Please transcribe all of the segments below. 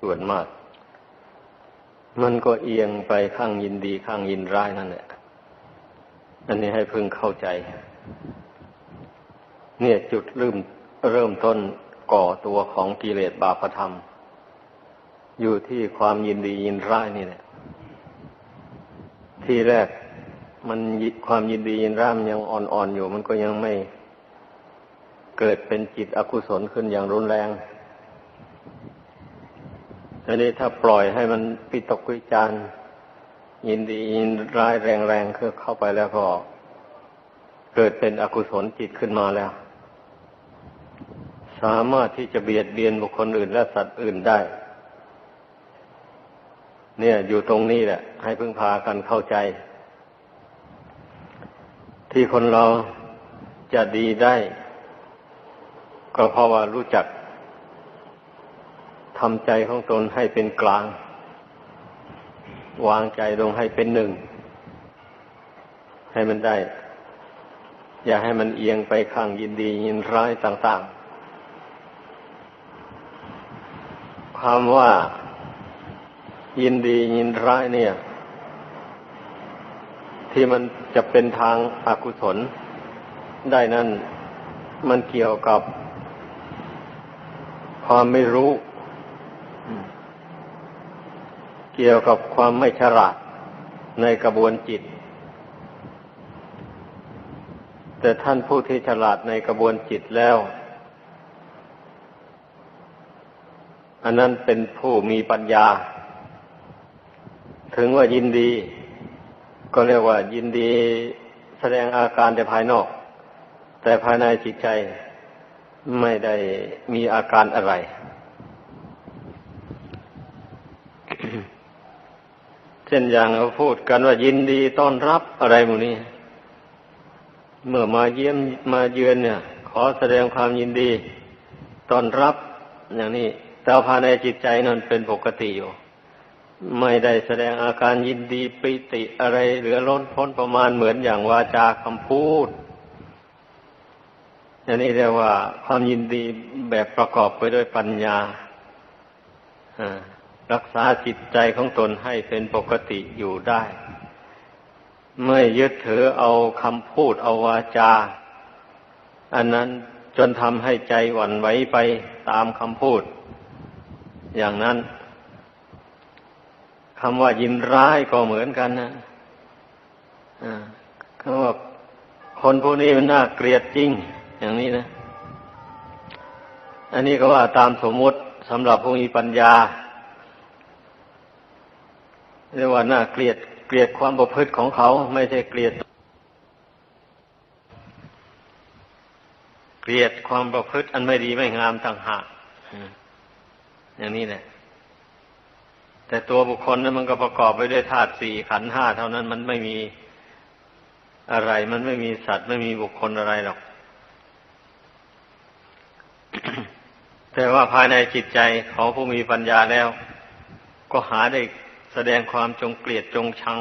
ส่วนมาก มันก็เอียงไปข้างยินดีข้างยินร้ายนั่นแหละ อันนี้ให้พึงเข้าใจ เนี่ยจุดเริ่มเริ่มต้นก่อตัวของกิเลสบาปธรรม อยู่ที่ความยินดียินร้ายนี่แหละ ที่แรกมันความยินดียินร้ายมันยังอ่อนๆอยู่ มันก็ยังไม่เกิดเป็นจิตอกุศลขึ้นอย่างรุนแรง อันนี้ถ้าปล่อยให้มันปิตกวิจารยินดียินร้ายแรงๆคือเข้าไปแล้วก็ เกิดเป็นอกุศลจิตขึ้นมาแล้ว สามารถที่จะเบียดเบียนบุคคลอื่นและสัตว์อื่นได้ เนี่ย อยู่ตรงนี้แหละ ให้พึ่งพากันเข้าใจ ที่คนเราจะดีได้ ก็เพราะว่ารู้จัก ทำใจของตนให้เป็นกลาง วางใจลงให้เป็นหนึ่ง ให้มันได้ อย่าให้มันเอียงไปข้างยินดียินร้ายต่างๆความว่า ยินดียินร้ายเนี่ย ที่มันจะเป็นทางอากุศล ได้นั่นมันเกี่ยวกับความไม่รู้ เกี่ยวกับความไม่ฉลาดในกระบวนจิต แต่ท่านผู้ที่ฉลาดในกระบวนจิตแล้ว อันนั้นเป็นผู้มีปัญญา ถึงว่ายินดี ก็เรียกว่ายินดีแสดงอาการแต่ภายนอก แต่ภายในจิตใจไม่ได้มีอาการอะไร เช่นอย่างเราพูดกันว่ายินดีต้อนรับอะไรหมูนี้ เมื่อมาเยี่ยมมาเยือนเนี่ย ขอแสดงความยินดีต้อนรับอย่างนี้แต่ภายในจิตใจนั้นเป็นปกติอยู่ ไม่ได้แสดงอาการยินดีปิติอะไรเหลือล้นพ้นประมาณเหมือนอย่างวาจาคำพูดอันนี้เรียกว่าความยินดีแบบประกอบไปด้วยปัญญา รักษาจิตใจของตนให้เป็นปกติอยู่ได้ ไม่ยึดถือเอาคำพูดเอาวาจา อันนั้นจนทำให้ใจหวั่นไหวไปตามคำพูด อย่างนั้นคำว่ายินร้ายก็เหมือนกันนะคำว่าคนพวกนี้มันน่าเกลียดจริง อย่างนี้นะ อันนี้ก็ว่าตามสมมติสำหรับผู้มีปัญญา เรียกว่าน่าเกลียดเกลียดความประพฤติของเขา ไม่ใช่เกลียด เกลียดความประพฤติอันไม่ดีไม่งามต่างหากอย่างนี้แหละแต่ตัวบุคคลนั้นมันก็ประกอบไปด้วยธาตุสี่ขันธ์ห้าเท่านั้นมันไม่มีอะไร มันไม่มีสัตว์ไม่มีบุคคลอะไรหรอก แต่ว่าภายในจิตใจของผู้มีปัญญาแล้ว ก็หาได้ ดงความจงเกลียดจงชัง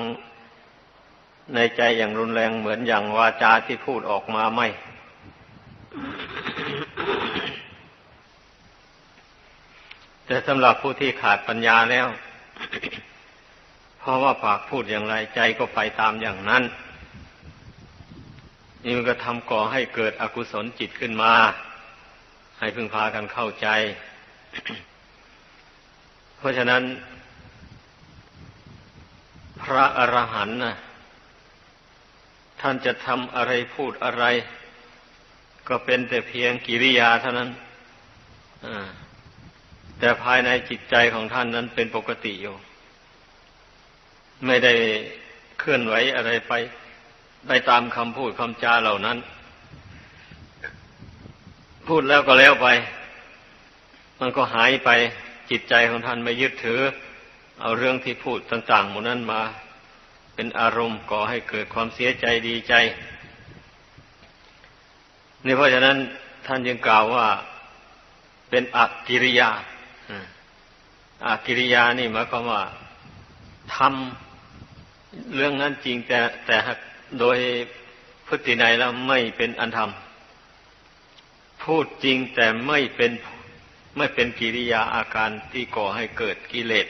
ในใจอย่างรุนแรงเหมือนอย่างวาจาที่พูดออกมาไม่ แต่สำหรับผู้ที่ขาดปัญญาแล้ว เพราะว่าปากพูดอย่างไรใจก็ไปตามอย่างนั้นนี่มันก็ทำก่อให้เกิดอกุศลจิตขึ้นมา ให้พึงพากันเข้าใจ เพราะฉะนั้น ระอรหันต์นะท่านจะทำอะไรพูดอะไร ก็เป็นแต่เพียงกิริยาเท่านั้นแต่ภายในจิตใจของท่านนั้นเป็นปกติอยู่ ไม่ได้เคลื่อนไหวอะไรไป ไปตามคำพูดคำจาเหล่านั้น พูดแล้วก็แล้วไป มันก็หายไปจิตใจของท่านไม่ยึดถือ เอาเรื่องที่พูดต่างๆหมดนั้นมา เป็นอารมณ์ก่อให้เกิดความเสียใจดีใจนี่เพราะฉะนั้นท่านยังกล่าวว่าเป็นอักกิริยาอักกิริยานี่หมายความว่าทำเรื่องนั้นจริงแต่แต่โดยพฤตินัยแล้วไม่เป็นอันธรรม พูดจริงแต่ไม่เป็นไม่เป็นกิริยาอาการที่ก่อให้เกิดกิเลส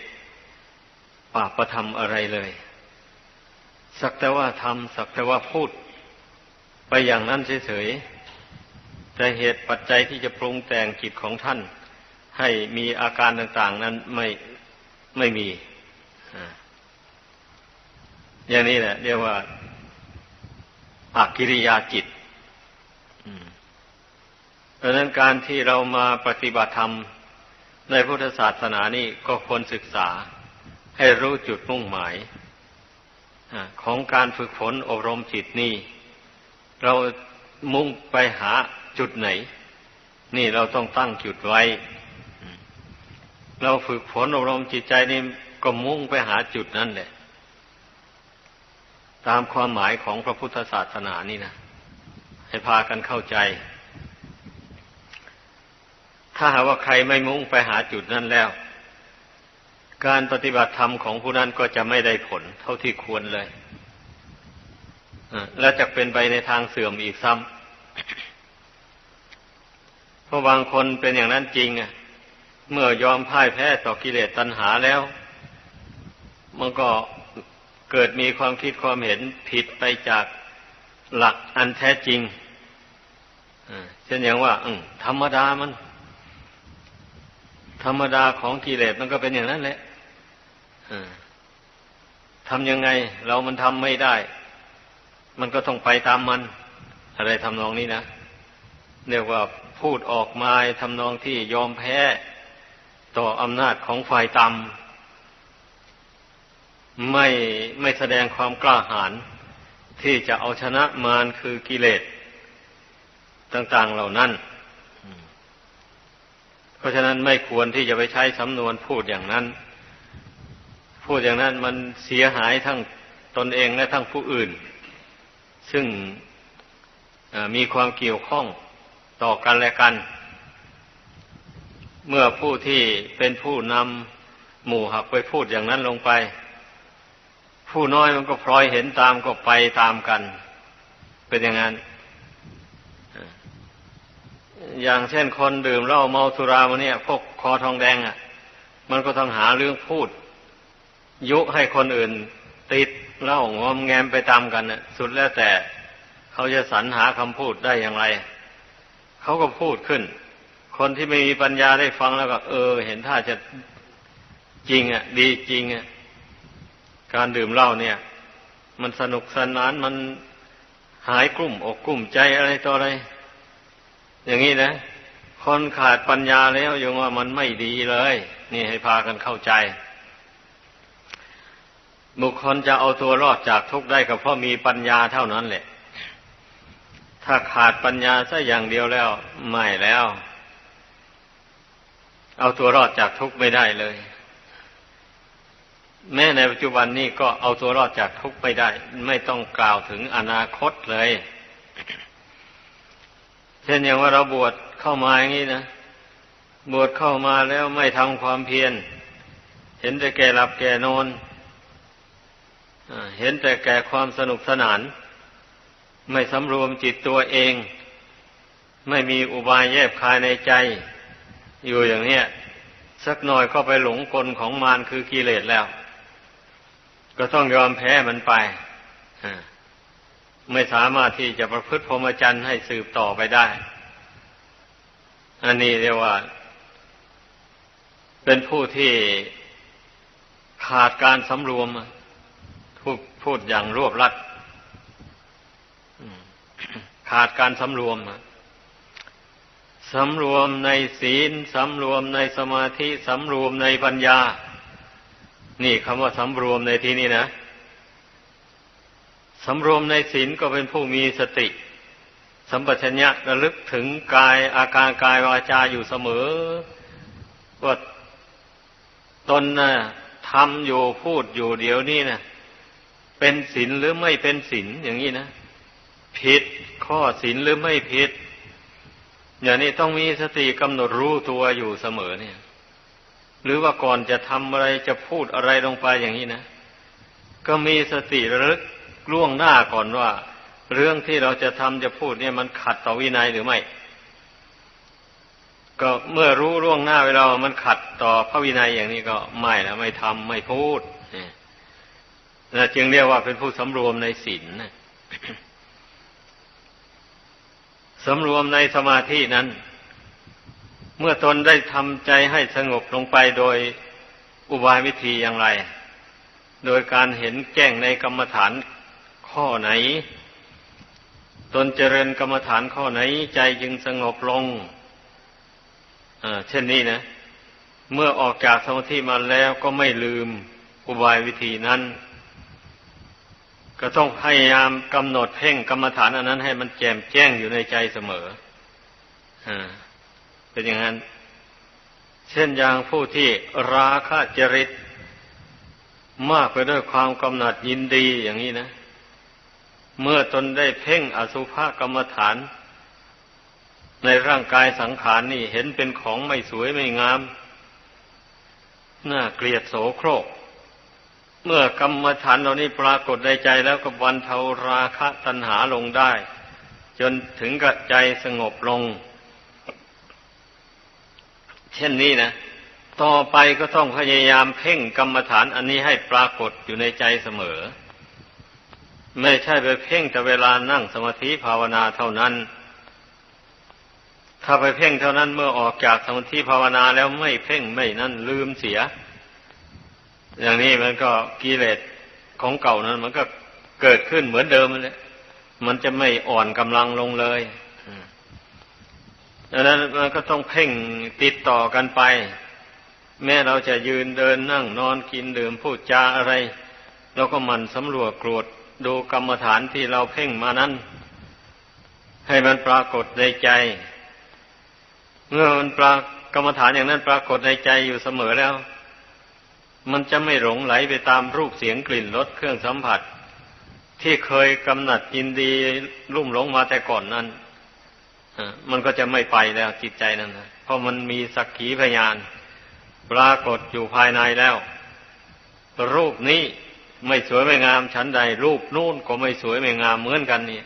ปาประทำอะไรเลย สักแต่ว่าทำสักแต่ว่าพูด ไปอย่างนั้นเฉยๆแต่เหตุปัจจัยที่จะปรุงแต่งจิตของท่าน ให้มีอาการต่าง ๆ นั้นไม่ไม่มีอย่างนี้แหละเรียกว่าอากิริยาจิตเพราะนั้นการที่เรามาปฏิบัติธรรมในพุทธศาสนานี่ก็ควรศึกษา ให้รู้จุดมุ่งหมายของการฝึกฝนอบรมจิตนี่เรามุ่งไปหาจุดไหน นี่เราต้องตั้งจุดไว้ เราฝึกฝนอบรมจิตใจนี่ก็มุ่งไปหาจุดนั้นแหละ ตามความหมายของพระพุทธศาสนานี่นะให้พากันเข้าใจ ถ้าหากว่าใครไม่มุ่งไปหาจุดนั้นแล้ว การปฏิบัติธรรมของผู้นั้นก็จะไม่ได้ผลเท่าที่ควรเลยและจะเป็นไปในทางเสื่อมอีกซ้ำเพราะบางคนเป็นอย่างนั้นจริงอะเมื่อยอมพ่ายแพ้ต่อกิเลสตัณหาแล้ว มันก็เกิดมีความคิดความเห็นผิดไปจากหลักอันแท้จริงเช่นอย่างว่าธรรมดามัน ธรรมดาของกิเลสมันก็เป็นอย่างนั้นแหละ ทำยังไง เรามันทำไม่ได้ มันก็ต้องไปตามมัน อะไรทำนองนี้นะเรียกว่าพูดออกมาทำนองที่ยอมแพ้ ต่ออำนาจของฝ่ายต่ำไม่ไม่แสดงความกล้าหาญที่จะเอาชนะมารคือกิเลสต่างๆเหล่านั้น เพราะฉะนั้นไม่ควรที่จะไปใช้สำนวนพูดอย่างนั้น พูดอย่างนั้นมันเสียหายทั้งตนเองและทั้งผู้อื่น ซึ่งมีความเกี่ยวข้องต่อกันและกัน เมื่อผู้ที่เป็นผู้นำหมู่หักไปพูดอย่างนั้นลงไป ผู้น้อยมันก็พลอยเห็นตามก็ไปตามกัน เป็นอย่างนั้น อย่างเช่นคนดื่มเหล้าเมาสุรามาเนี่ย พวกคอทองแดงอะ่ะ มันก็ต้องหาเรื่องพูด ยุให้คนอื่น ติดเล้างอมแงมไปตามกันน่ะสุดแล้วแต่เขาจะสรรหาคำพูดได้อย่างไร เขาก็พูดขึ้น คนที่ไม่มีปัญญาได้ฟังแล้วก็ เออ เห็นท่าจะจริงอะ ดีจริงอะ การดื่มเหล้าเนี่ย มันสนุกสนานมันหายกลุ่มอกกลุ่มใจอะไรต่ออะไร อย่างนี้นะคนขาดปัญญาแล้วยังว่ามันไม่ดีเลย นี่ให้พากันเข้าใจ บุคคลจะเอาตัวรอดจากทุกข์ได้ก็เพราะมีปัญญาเท่านั้นแหละ ถ้าขาดปัญญาซะอย่างเดียวแล้ว ไม่แล้ว เอาตัวรอดจากทุกข์ไม่ได้เลย แม้ในปัจจุบันนี้ก็เอาตัวรอดจากทุกข์ไม่ได้ ไม่ต้องกล่าวถึงอนาคตเลย เช่นอย่างว่าเราบวชเข้ามาอย่างนี้นะบวชเข้ามาแล้วไม่ทำความเพียรเห็นแต่แก่หลับแก่นอน เห็นแต่แก่ความสนุกสนาน ไม่สำรวมจิตตัวเอง ไม่มีอุบายแยบคายในใจ อยู่อย่างเนี้ยสักหน่อยก็ไปหลงกลของมารคือกิเลสแล้ว ก็ต้องยอมแพ้มันไปไม่สามารถที่จะประพฤติพรหมจรรย์ให้สืบต่อไปได้ อันนี้เรียกว่า เป็นผู้ที่ขาดการสำรวม พูดอย่างรวบรัดขาดการสำรวมสำรวมในศีลสำรวมในสมาธิสำรวมในปัญญา นี่คำว่าสำรวมในที่นี้นะสำรวมในศีลก็เป็นผู้มีสติ สัมปชัญญะระลึกถึงกายอาการกายวาจาอยู่เสมอว่าตนนะ่ะทำอยู่พูดอยู่เดี๋ยวนี้นะ เป็นศีลหรือไม่เป็นศีลอย่างนี้นะผิดข้อศีลหรือไม่ผิด อย่างนี้ต้องมีสติกำหนดรู้ตัวอยู่เสมอเนี่ย หรือว่าก่อนจะทำอะไรจะพูดอะไรลงไปอย่างนี้นะก็มีสติระลึกล่วงหน้าก่อนว่า เรื่องที่เราจะทำจะพูดเนี่ยมันขัดต่อวินัยหรือไม่ ก็เมื่อรู้ล่วงหน้าเวลามันขัดต่อพระวินัยอย่างนี้ก็ไม่แล้วไม่ทำไม่พูด จึงเรียกว่าเป็นผู้สำรวมในศีลนะสำรวมในสมาธินั้น เมื่อตนได้ทำใจให้สงบลงไปโดยอุบายวิธีอย่างไร โดยการเห็นแจ้งในกรรมฐานข้อไหน ตนเจริญกรรมฐานข้อไหน ใจจึงสงบลงเช่นนี้นะ เมื่อออกจากสมาธิมาแล้วก็ไม่ลืมอุบายวิธีนั้น ก็ต้องพยายามกำหนดเพ่งกรรมฐานอันนั้น ให้มันแจ่มแจ้งอยู่ในใจเสมออเป็นอย่างนั้น เช่นอย่างผู้ที่ราคะจริต มากไปด้วยความกำหนัดยินดีอย่างนี้นะ เมื่อตนได้เพ่งอสุภกรรมฐาน ในร่างกายสังขารนี่เห็นเป็นของไม่สวยไม่งาม น่าเกลียดโสโครก เมื่อกรรมฐานเหล่านี้ปรากฏในใจแล้วก็บรรเทาราคะตัณหาลงได้ จนถึงกับใจสงบลง เช่นนี้นะต่อไปก็ต้องพยายามเพ่งกรรมฐานอันนี้ให้ปรากฏอยู่ในใจเสมอ ไม่ใช่ไปเพ่งแต่เวลานั่งสมาธิภาวนาเท่านั้น ถ้าไปเพ่งเท่านั้นเมื่อออกจากสมาธิภาวนาแล้วไม่เพ่งไม่นั่นลืมเสีย อย่างนี้มันก็กิเลสของเก่านั้น มันก็เกิดขึ้นเหมือนเดิมเลยมันจะไม่อ่อนกำลังลงเลยดังนั้นมันก็ต้องเพ่งติดต่อกันไป แม้เราจะยืนเดินนั่งนอนกินดื่มพูดจาอะไรเราก็มันสำรวจกรวดดูกรรมฐานที่เราเพ่งมานั้น ให้มันปรากฏในใจ เมื่อมันปรากรรมฐานอย่างนั้นปรากฏในใจอยู่เสมอแล้ว มันจะไม่หลงไหลไปตามรูปเสียงกลิ่นรสเครื่องสัมผัส ที่เคยกำหนัดยินดีรุ่มหลงมาแต่ก่อนนั้นมันก็จะไม่ไปแล้วจิตใจนั้นนะเพราะมันมีสักขีพยาน ปรากฏอยู่ภายในแล้ว รูปนี้ไม่สวยไม่งามชั้นใด รูปนู่นก็ไม่สวยไม่งามเหมือนกันนี่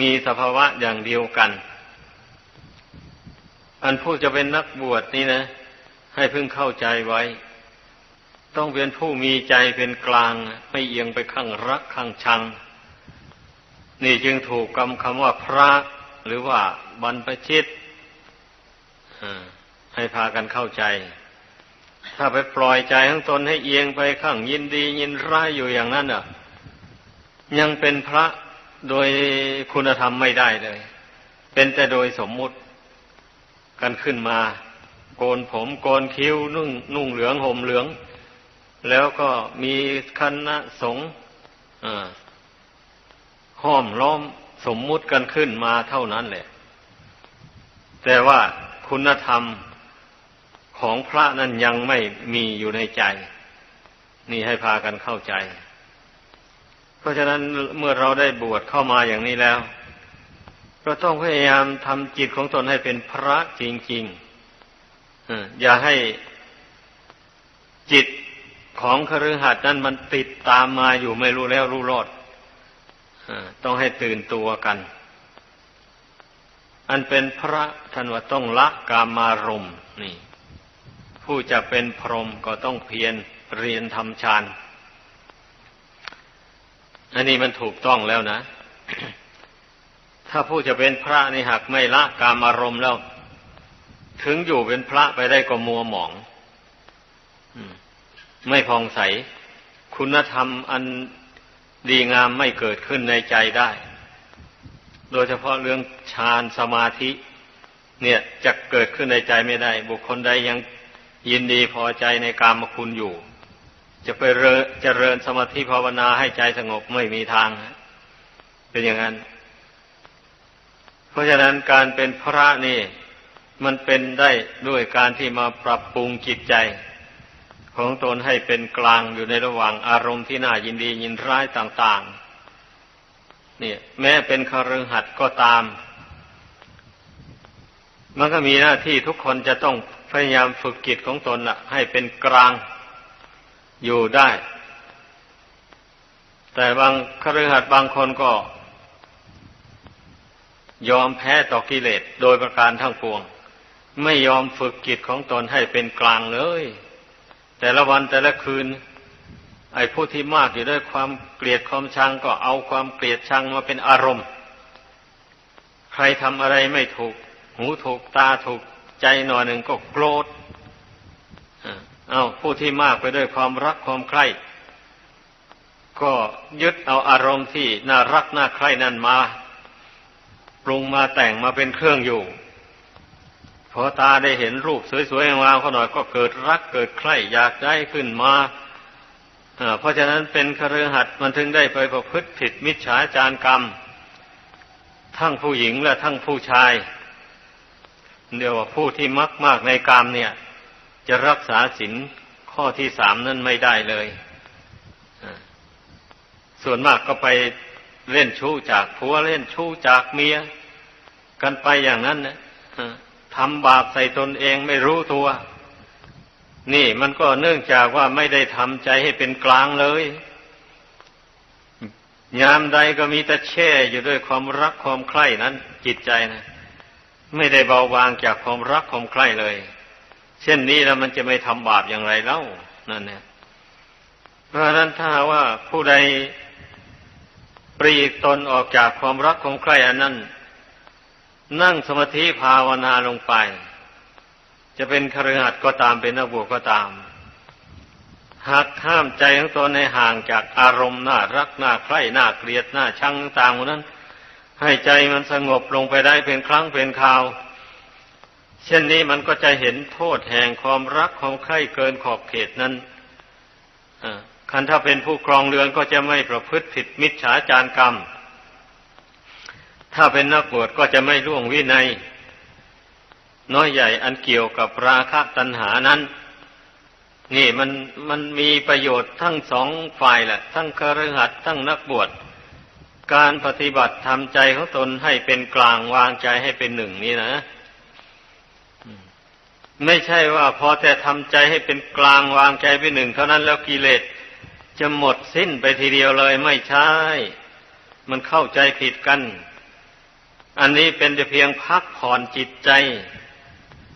มีสภาวะอย่างเดียวกัน อันผู้จะเป็นนักบวชนี่นะ ให้เพึงเข้าใจไว้ ต้องเป็นผู้มีใจเป็นกลาง ไม่เอียงไปข้างรักข้างชัง นี่จึงถูกกำคำว่าพระหรือว่าบรรพชิตให้พากันเข้าใจ ถ้าไปปล่อยใจของตนให้เอียงไปข้างยินดียินร้ายอยู่อย่างนั้นอะ ยังเป็นพระโดยคุณธรรมไม่ได้เลย เป็นแต่โดยสมมุติ กันขึ้นมา โกนผมโกนคิ้วนุ่งนุ่งเหลืองห่มเหลือง แล้วก็มีคณะสงฆ์ห้อมล้อมสมมุติกันขึ้นมาเท่านั้นแหละ แต่ว่าคุณธรรมของพระนั้นยังไม่มีอยู่ในใจ นี่ให้พากันเข้าใจ เพราะฉะนั้นเมื่อเราได้บวชเข้ามาอย่างนี้แล้ว เราต้องพยายามทำจิตของตนให้เป็นพระจริงๆอย่าให้จิต ของคฤหัสถ์นั้นมันติดตามมาอยู่ไม่รู้แล้วรู้รอดต้องให้ตื่นตัวกัน อันเป็นพระท่านว่าต้องละกามารมนี่ ผู้จะเป็นพรหมก็ต้องเพียรเรียนทำฌานอันนี้มันถูกต้องแล้วนะ ถ้าผู้จะเป็นพระนี่หากไม่ละกามอารมณ์แล้ว ถึงอยู่เป็นพระไปได้ก็มัวหมอง ไม่พองใส คุณธรรมอันดีงามไม่เกิดขึ้นในใจได้ โดยเฉพาะเรื่องฌานสมาธิ เนี่ยจะเกิดขึ้นในใจไม่ได้ บุคคลใดยังยินดีพอใจในกามคุณอยู่ จะไปเจริญสมาธิภาวนาให้ใจสงบไม่มีทาง เป็นอย่างนั้น เพราะฉะนั้นการเป็นพระนี่ มันเป็นได้ด้วยการที่มาปรับปรุงจิตใจ ของตนให้เป็นกลางอยู่ในระหว่างอารมณ์ที่น่ายินดียินร้ายต่างๆนี่แม้เป็นคารหัดก็ตาม มันก็มีหน้าที่ทุกคนจะต้องพยายามฝึกจิตของตนละให้เป็นกลางอยู่ได้ แต่บางคารหัดบางคนก็ ยอมแพ้ต่อกิเลสโดยประการทั้งปวง ไม่ยอมฝึกจิตของตนให้เป็นกลางเลย แต่ละวันแต่ละคืน ไอ้ผู้ที่มากอยู่ด้วยความเกลียดความชังก็เอาความเกลียดชังมาเป็นอารมณ์ ใครทำอะไรไม่ถูก หูถูกตาถูกใจหน่อยหนึ่งก็โกรธเอาผู้ที่มากไปด้วยความรักความใคร่ก็ยึดเอาอารมณ์ที่น่ารักน่าใคร่นั่นมา ปรุงมาแต่งมาเป็นเครื่องอยู่ พอตาได้เห็นรูปสวยๆงามๆเขาหน่อยก็เกิดรักเกิดใคร่อยากได้ขึ้นมาเพราะฉะนั้นเป็นคฤหัสถ์มันถึงได้ไปประพฤติผิดมิจฉาจารกรรม ทั้งผู้หญิงและทั้งผู้ชาย เดียวว่าผู้ที่มักมากในกรรมเนี่ย จะรักษาศีลข้อที่สามนั้นไม่ได้เลย ส่วนมากก็ไปเล่นชู้จากผัวเล่นชู้จากเมีย กันไปอย่างนั้นนะ ทำบาปใส่ตนเองไม่รู้ตัว นี่มันก็เนื่องจากว่าไม่ได้ทำใจให้เป็นกลางเลย ยามใดก็มีแต่แช่อยู่ด้วยความรักความใคร่นั้น จิตใจนะไม่ได้เบาบางจากความรักความใคร่เลย เช่นนี้แล้วมันจะไม่ทำบาปอย่างไรเล่านั่นเนี่ยเพราะฉะนั้นถ้าว่าผู้ใดปรีกตนออกจากความรักความใคร่อันนั้น นั่งสมาธิภาวนาลงไป จะเป็นคฤหัสถ์ก็ตามเป็นนักบวชก็ตามหากห้ามใจของตนในห่างจากอารมณ์น่ารักน่าใคร่น่าเกลียดน่าชังต่างๆนั้น ให้ใจมันสงบลงไปได้เป็นครั้งเป็นคราว เช่นนี้มันก็จะเห็นโทษแห่งความรักความใคร่เกินขอบเขตนั้นคันถ้าเป็นผู้ครองเรือนก็จะไม่ประพฤติผิดมิจฉาจารกรรม ถ้าเป็นนักบวชก็จะไม่ล่วงวินัย น้อยใหญ่อันเกี่ยวกับราคะตัณหานั้น นี่มันมันมีประโยชน์ทั้งสองฝ่ายแหละ ทั้งคฤหัสถ์ทั้งนักบวชการปฏิบัติทำใจของตนให้เป็นกลางวางใจให้เป็นหนึ่งนี่นะไม่ใช่ว่าพอแต่ทำใจให้เป็นกลางวางใจเป็นหนึ่งเท่านั้นแล้วกิเลสจะหมดสิ้นไปทีเดียวเลยไม่ใช่ มันเข้าใจผิดกัน อันนี้เป็นแต่เพียงพักผ่อนจิตใจ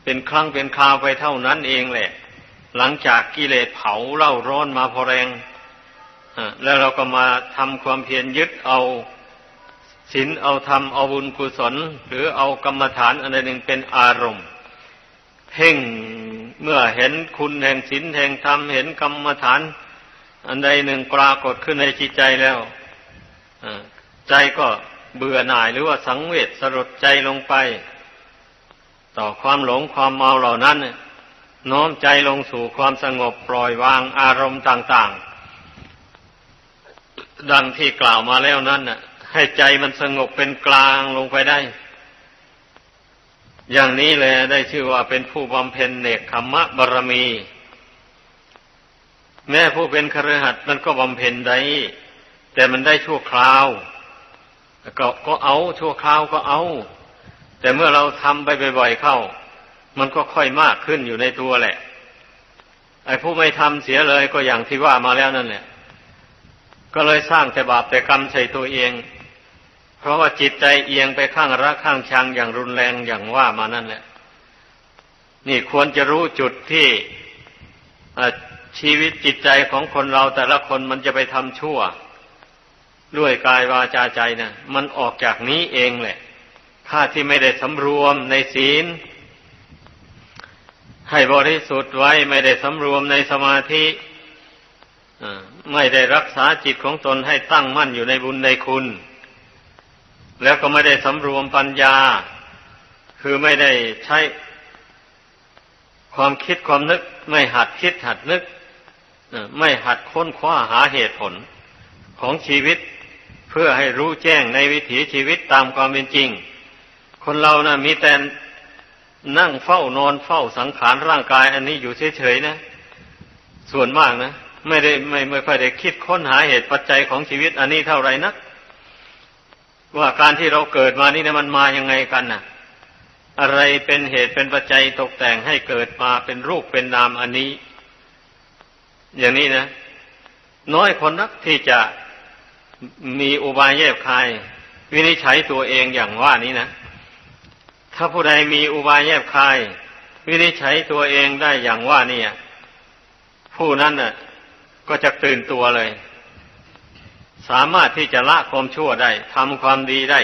เป็นครั้งเป็นคราวไปเท่านั้นเองแหละ หลังจากกิเลสเผาเล่าร้อนมาพอแรงแล้วเราก็มาทำความเพียรยึดเอาศีลเอาธรรมเอาบุญกุศล หรือเอากรรมฐานอันใดหนึ่งเป็นอารมณ์เพ่งเมื่อเห็นคุณแห่งศีลแห่งธรรมเห็นกรรมฐาน อันใดหนึ่งปรากฏขึ้นในจิตใจแล้วใจก็ เบื่อหน่ายหรือว่าสังเวชสลดใจลงไป ต่อความหลงความเมาเหล่านั้นน้อมใจลงสู่ความสงบปล่อยวางอารมณ์ต่าง ๆ ดังที่กล่าวมาแล้วนั้นน่ะ ให้ใจมันสงบเป็นกลางลงไปได้ อย่างนี้เลยได้ชื่อว่าเป็นผู้บำเพ็ญเนกขมมะบารมี แม้ผู้เป็นคฤหัสมันก็บำเพ็ญได้ แต่มันได้ชั่วคราว ก็ก็เอา ชั่วคราวก็เอา แต่เมื่อเราทำไปบ่อยๆเข้า มันก็ค่อยมากขึ้นอยู่ในตัวแหละ ไอ้ผู้ไม่ทำเสียเลยก็อย่างที่ว่ามาแล้วนั่นแหละก็เลยสร้างแต่บาปแต่กรรมใส่ตัวเอง เพราะว่าจิตใจเอียงไปข้างรักข้างชังอย่างรุนแรงอย่างว่ามานั่นแหละ นี่ควรจะรู้จุดที่ชีวิตจิตใจของคนเราแต่ละคนมันจะไปทำชั่ว ด้วยกายวาจาใจนะมันออกจากนี้เองแหละ ถ้าที่ไม่ได้สำรวมในศีล ให้บริสุทธิ์ไว้ไม่ได้สำรวมในสมาธิไม่ได้รักษาจิตของตนให้ตั้งมั่นอยู่ในบุญในคุณ แล้วก็ไม่ได้สำรวมปัญญา คือไม่ได้ใช้ความคิดความนึก ไม่หัดคิดหัดนึกไม่หัดค้นคว้าหาเหตุผลของชีวิต พื่อให้รู้แจ้งในวิถีชีวิตตามความเป็นจริง คนเรานะ่ะมีแต่นั่งเฝ้านอนเฝ้าสังขารร่างกาย อันนี้อยู่เฉยๆนะ ส่วนมากนะไม่ได้ไม่ไม่ค่อยได้คิดค้นหาเหตุปัจจัยของชีวิต อันนี้เท่าไหร่นัก ว่าการที่เราเกิดมานี่นะมันมายังไงกันนะ่ะ อะไรเป็นเหตุเป็นปัจจัยตกแต่งให้เกิดมาเป็นรูปเป็นนามอันนี้ อย่างนี้นะ น้อยคนนักที่จะ มีอุบายแยบคาย วินิจฉัยตัวเองอย่างว่านี้นะ ถ้าผู้ใดมีอุบายแยบคาย วินิจฉัยตัวเองได้อย่างว่านี่ผู้นั้นน่ะ ก็จะตื่นตัวเลย สามารถที่จะละความชั่วได้ทำความดีได้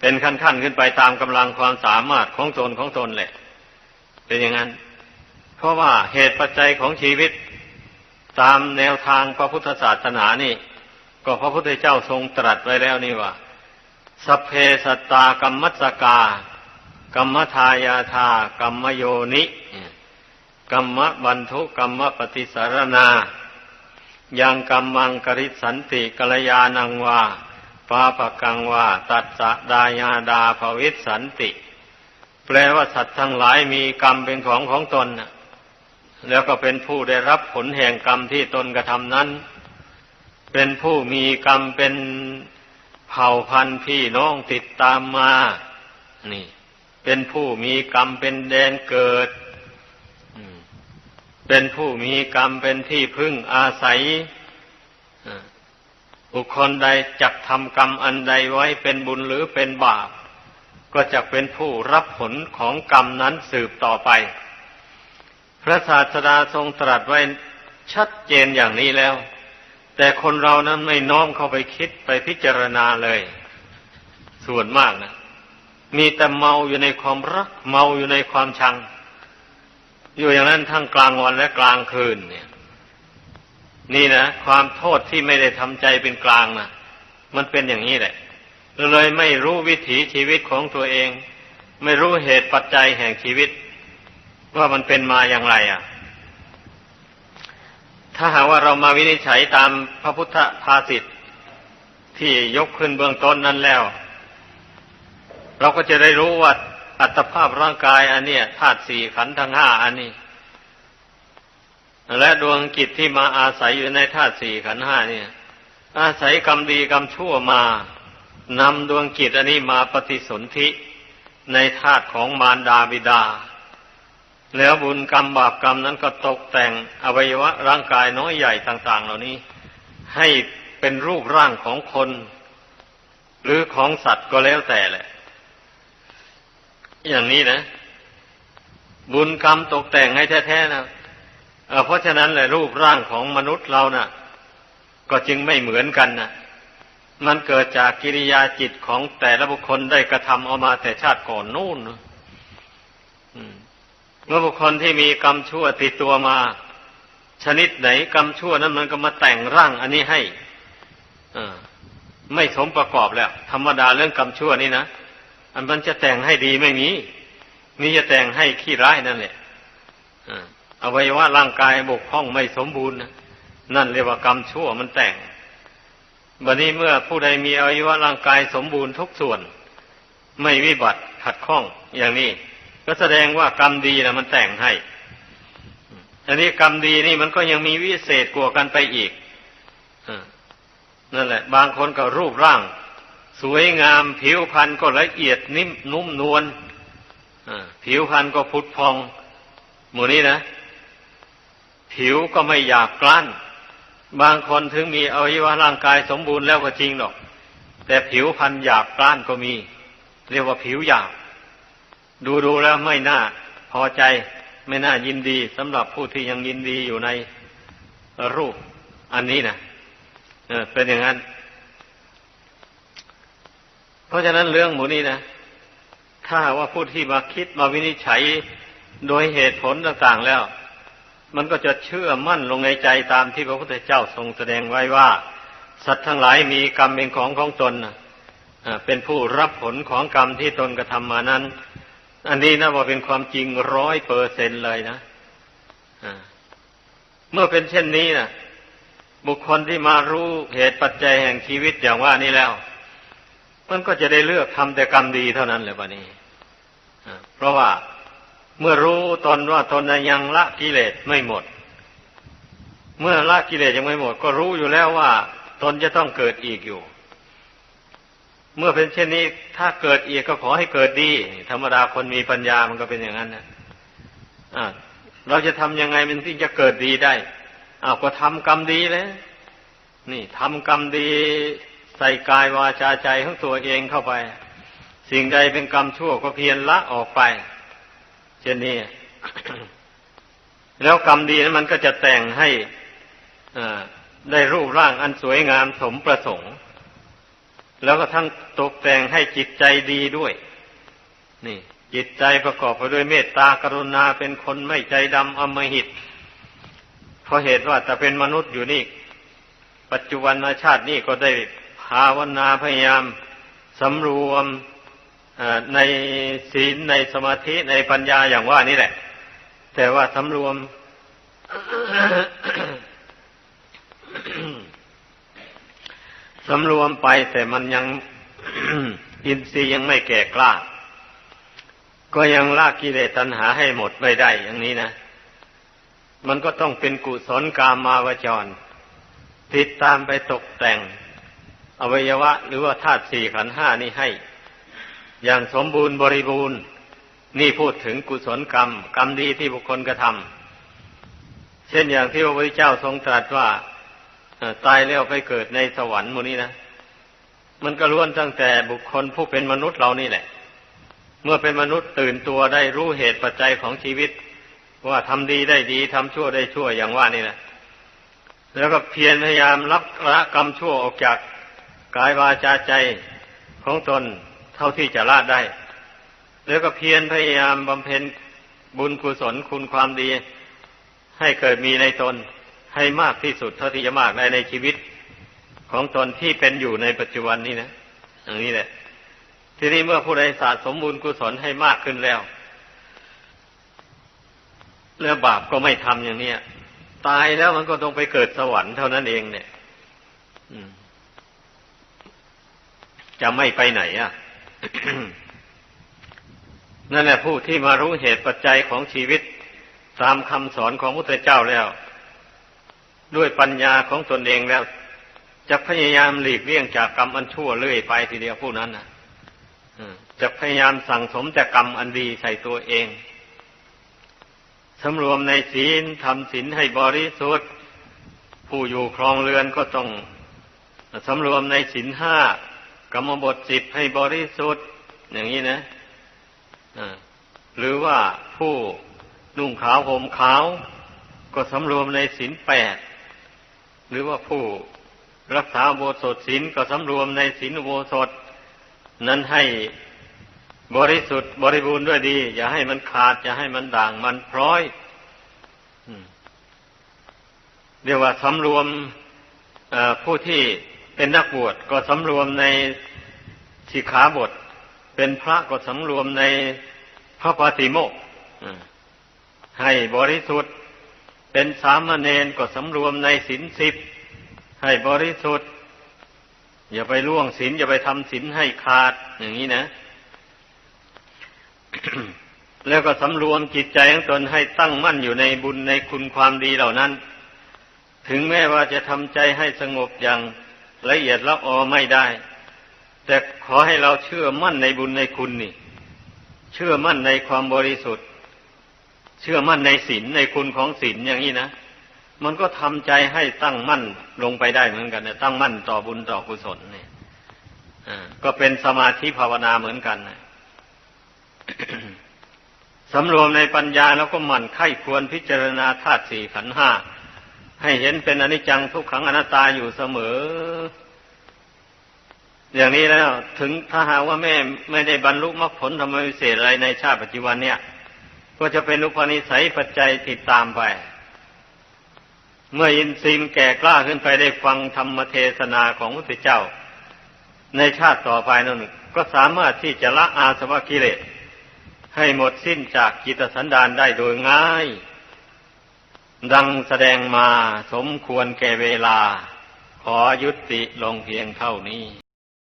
เป็นขั้นๆขึ้นไปตามกำลังความสามารถของตนของตนแหละ เป็นอย่างนั้น เพราะว่าเหตุปัจจัยของชีวิตตามแนวทางพระพุทธศาสนานี่ ก็พระพุทธเจ้าทรงตรัสไว้แล้วนี่ว่าสัพเพสัตตากรรมัสกากรรมทายาธากรรมโยนิกรรมบันทุกรรมปฏิสารนายังกรรมังกริสันติกัลยาณังวาปาปกังวาตัดสะดายาดาภวิสันติ แปลว่าสัตว์ทั้งหลายมีกรรมเป็นของของตนแล้วก็เป็นผู้ได้รับผลแห่งกรรมที่ตนกระทำนั้น เป็นผู้มีกรรมเป็นเผ่าพันธุ์พี่น้องติดตามมา นี่ เป็นผู้มีกรรมเป็นแดนเกิด เป็นผู้มีกรรมเป็นที่พึ่งอาศัยบุคคลใดจักทำกรรมอันใดไว้เป็นบุญหรือเป็นบาป ก็จะเป็นผู้รับผลของกรรมนั้นสืบต่อไป พระศาสดาทรงตรัสไว้ชัดเจนอย่างนี้แล้ว แต่คนเรานั้นไม่น้อมเข้าไปคิดไปพิจารณาเลย ส่วนมากนะมีแต่เมาอยู่ในความรัก เมาอยู่ในความชัง อยู่อย่างนั้นทั้งกลางวันและกลางคืน เนี่ย นี่นะความโทษที่ไม่ได้ทำใจเป็นกลางนะมันเป็นอย่างนี้แหละเลยไม่รู้วิถีชีวิตของตัวเอง ไม่รู้เหตุปัจจัยแห่งชีวิต ว่ามันเป็นมาอย่างไร อะ ถ้าหากว่าเรามาวินิจฉัยตามพระพุทธภาษิตที่ยกขึ้นเบื้องต้นนั้นแล้ว เราก็จะได้รู้ว่าอัตภาพร่างกายอันเนี้ยธาตุสี่ขันธ์ทั้งห้าอันนี้ และดวงกิจที่มาอาศัยอยู่ในธาตุสี่ขันธ์ห้าเนี่ย อาศัยกรรมดีกรรมชั่วมานำดวงกิจอันนี้มาปฏิสนธิในธาตุของมารดาบิดา แล้วบุญกรรมบาปกรรมนั้นก็ตกแต่งอวัยวะร่างกายน้อยใหญ่ต่าง ๆ เหล่านี้ ให้เป็นรูปร่างของคน หรือของสัตว์ก็แล้วแต่แหละ อย่างนี้นะ บุญกรรมตกแต่งให้แท้ๆนะเเพราะฉะนั้นแหละรูปร่างของมนุษย์เรานะ่ะ ก็จึงไม่เหมือนกันนะมันเกิดจากกิริยาจิตของแต่ละบุคคลได้กระทำออกมาแต่ชาติก่อนนู่น เมื่อบุคคลที่มีกรรมชั่วติดตัวมา ชนิดไหนกรรมชั่วนั้นมันก็มาแต่งร่างอันนี้ให้ไม่สมประกอบแล้ว ธรรมดาเรื่องกรรมชั่วนี่นะอันมันจะแต่งให้ดีไม่มีมีจะแต่งให้ขี้ร้ายนั่นแหละอวัยวะร่างกายบกพร่องไม่สมบูรณ์นั่นเรียกว่ากรรมชั่วมันแต่งบัดนี้เมื่อผู้ใดมีอวัยวะร่างกายสมบูรณ์ทุกส่วน ไม่วิบัติขัดข้องอย่างนี้ ก็แสดงว่ากรรมดีนะมันแต่งให้ อันนี้กรรมดีนี่มันก็ยังมีวิเศษกว่ากันไปอีกนั่นแหละ บางคนก็รูปร่าง สวยงาม ผิวพรรณก็ละเอียดนิ่มนุ่มนวลผิวพรรณก็พุทพอง หมู่นี้นะ ผิวก็ไม่หยาบกล้านบางคนถึงมีอวัยวะร่างกายสมบูรณ์แล้วก็จริงหรอก แต่ผิวพรรณหยาบกล้านก็มี เรียกว่าผิวหยาบ ดูดูแล้วไม่น่าพอใจไม่น่ายินดีสำหรับผู้ที่ยังยินดีอยู่ในรูป อันนี้นะเป็นอย่างนั้น เพราะฉะนั้นเรื่องหมูนี้นะ ถ้าว่าผู้ที่มาคิดมาวินิจฉัยโดยเหตุผลต่างๆแล้ว มันก็จะเชื่อมั่นลงในใจตามที่พระพุทธเจ้าทรงแสดงไว้ว่า สัตว์ทั้งหลายมีกรรมเป็นของของตนเป็นผู้รับผลของกรรมที่ตนกระทำมานั้น อันนี้นะว่าเป็นความจริงร้อยเปอร์เซนเลยนะเมื่อเป็นเช่นนี้นะบุคคลที่มารู้เหตุปัจจัยแห่งชีวิตอย่างว่านี้แล้ว มันก็จะได้เลือกทำแต่กรรมดีเท่านั้นเลยวันนี้เพราะว่าเมื่อรู้ตนว่าตนยังละกิเลสไม่หมด เมื่อละกิเลสยังไม่หมด ก็รู้อยู่แล้วว่า ตนจะต้องเกิดอีกอยู่ เมื่อเป็นเช่นนี้ ถ้าเกิดอีกก็ขอให้เกิดดี ธรรมดาคนมีปัญญามันก็เป็นอย่างนั้นนะะเราจะทำยังไงมันถึงจะเกิดดีได้อ้าวก็ทำกรรมดีเลยนี่ทำกรรมดีใส่กายวาจาใจของตัวเองเข้าไป สิ่งใดเป็นกรรมชั่วก็เพียรละออกไป เช่นนี้ แล้วกรรมดีนั้นมันก็จะแต่งให้อ่าได้รูปร่างอันสวยงามสมประสงค์ แล้วก็ทั้งตกแต่งให้จิตใจดีด้วย นี่ จิตใจประกอบไปด้วยเมตตากรุณาเป็นคนไม่ใจดำอมหิตเพราะเหตุว่าแต่เป็นมนุษย์อยู่นี่ ปัจจุบันชาตินี่ก็ได้ภาวนาพยายามสำรวมในศีลในสมาธิในปัญญาอย่างว่านี่แหละ แต่ว่าสำรวม สำรวมไปแต่มันยังอินทรีย์ยังไม่แก่กล้า ก็ยังลากกิเลสตัณหาให้หมดไม่ได้อย่างนี้นะ มันก็ต้องเป็นกุศลกามาวจร ติดตามไปตกแต่ง อวัยวะ หรือว่าธาตุสี่ขันห้านี่ให้ อย่างสมบูรณ์บริบูรณ์ นี่พูดถึงกุศลกรรม กรรมดีที่บุคคลกระทำเช่นอย่างที่พระพุทธเจ้าทรงตรัสว่า ตายแล้วไปเกิดในสวรรค์มูนี้นะมันก็ล้วนตั้งแต่บุคคลผู้เป็นมนุษย์เรานี่แหละ เมื่อเป็นมนุษย์ตื่นตัวได้รู้เหตุปัจจัยของชีวิต ว่าทำดีได้ดีทำชั่วได้ชั่วอย่างว่านี่นะแล้วก็เพียรพยายามรับละกรรมชั่วออกจากกายวาจาใจของตนเท่าที่จะละได้ แล้วก็เพียรพยายามบำเพ็ญบุญกุศลคุณความดี ให้เกิดมีในตน ให้มากที่สุดเท่าที่จะมากได้ในชีวิตของตนที่เป็นอยู่ในปัจจุบันนี้นะอย่างนี้แหละ ทีนี้เมื่อผู้ใดสะสมบุญกุศลให้มากขึ้นแล้ว แล้วบาปก็ไม่ทำอย่างเนี้ยตายแล้วมันก็ต้องไปเกิดสวรรค์เท่านั้นเองเนี่ยอืมจะไม่ไปไหนอะนั่นแหละผู้ที่มารู้เหตุปัจจัยของชีวิต ตามคำสอนของพระพุทธเจ้าแล้ว ด้วยปัญญาของตนเองแล้ว จะพยายามหลีกเลี่ยงจากกรรมอันชั่วเรื่อยไปทีเดียวผู้นั้นนะจะพยายามสั่งสมแต่กรรมอันดีใส่ตัวเองสำรวมในศีลทำศีลให้บริสุทธิ์ ผู้อยู่ครองเรือนก็ต้องสำรวมในศีลห้ากรรมบทสิบให้บริสุทธิ์ อย่างนี้นะอ่าหรือว่าผู้นุ่งขาวห่มขาว ก็สำรวมในศีลแปด หรือว่าผู้รักษาโบสถศีลก็สำรวมในศีลโบสถนั้นให้บริสุทธิ์บริบูรณ์ด้วยดี อย่าให้มันขาด อย่าให้มันด่างมันพร้อยเรียกว่าสำรวมผู้ที่เป็นนักบวชก็สำรวมในสิกขาบท เป็นพระก็สำรวมในพระปฏิโมกให้บริสุทธิ์ เป็นสามเณรก็สำรวมในศีลสิบให้บริสุทธิ์ อย่าไปล่วงศีลอย่าไปทำศีลให้ขาดอย่างนี้นะ แล้วก็สำรวมจิตใจของตนให้ตั้งมั่นอยู่ในบุญในคุณความดีเหล่านั้น ถึงแม้ว่าจะทำใจให้สงบอย่างละเอียดละออไม่ได้ แต่ขอให้เราเชื่อมั่นในบุญในคุณนี่ เชื่อมั่นในความบริสุทธิ์ เชื่อมั่นในศีลในคุณของศีลอย่างนี้นะมันก็ทำใจให้ตั้งมั่นลงไปได้เหมือนกันนะตั้งมั่นต่อบุญต่อกุศลเนี่ยก็เป็นสมาธิภาวนาเหมือนกันนะสำรวมในปัญญาแล้วก็หมั่นไข้ควรพิจารณาธาตุสี่ขันธ์ห้าให้เห็นเป็นอนิจจังทุกขังอนัตตาอยู่เสมอ อย่างนี้แล้ว ถึงถ้าหากว่าแม่ไม่ได้บรรลุมรรคผลธรรมวิเศษอะไรในชาติปัจจุบันเนี่ย ก็จะเป็นอุปนิสัยปัจจัยติดตามไป เมื่ออินทรีย์แก่กล้าขึ้นไปได้ฟังธรรมเทศนาของพระพุทธเจ้า ในชาติต่อไปนั่นก็สามารถที่จะละอาสวะกิเลสให้หมดสิ้นจากจิตสันดานได้โดยง่าย ดังแสดงมาสมควรแก่เวลา ขอยุติลงเพียงเท่านี้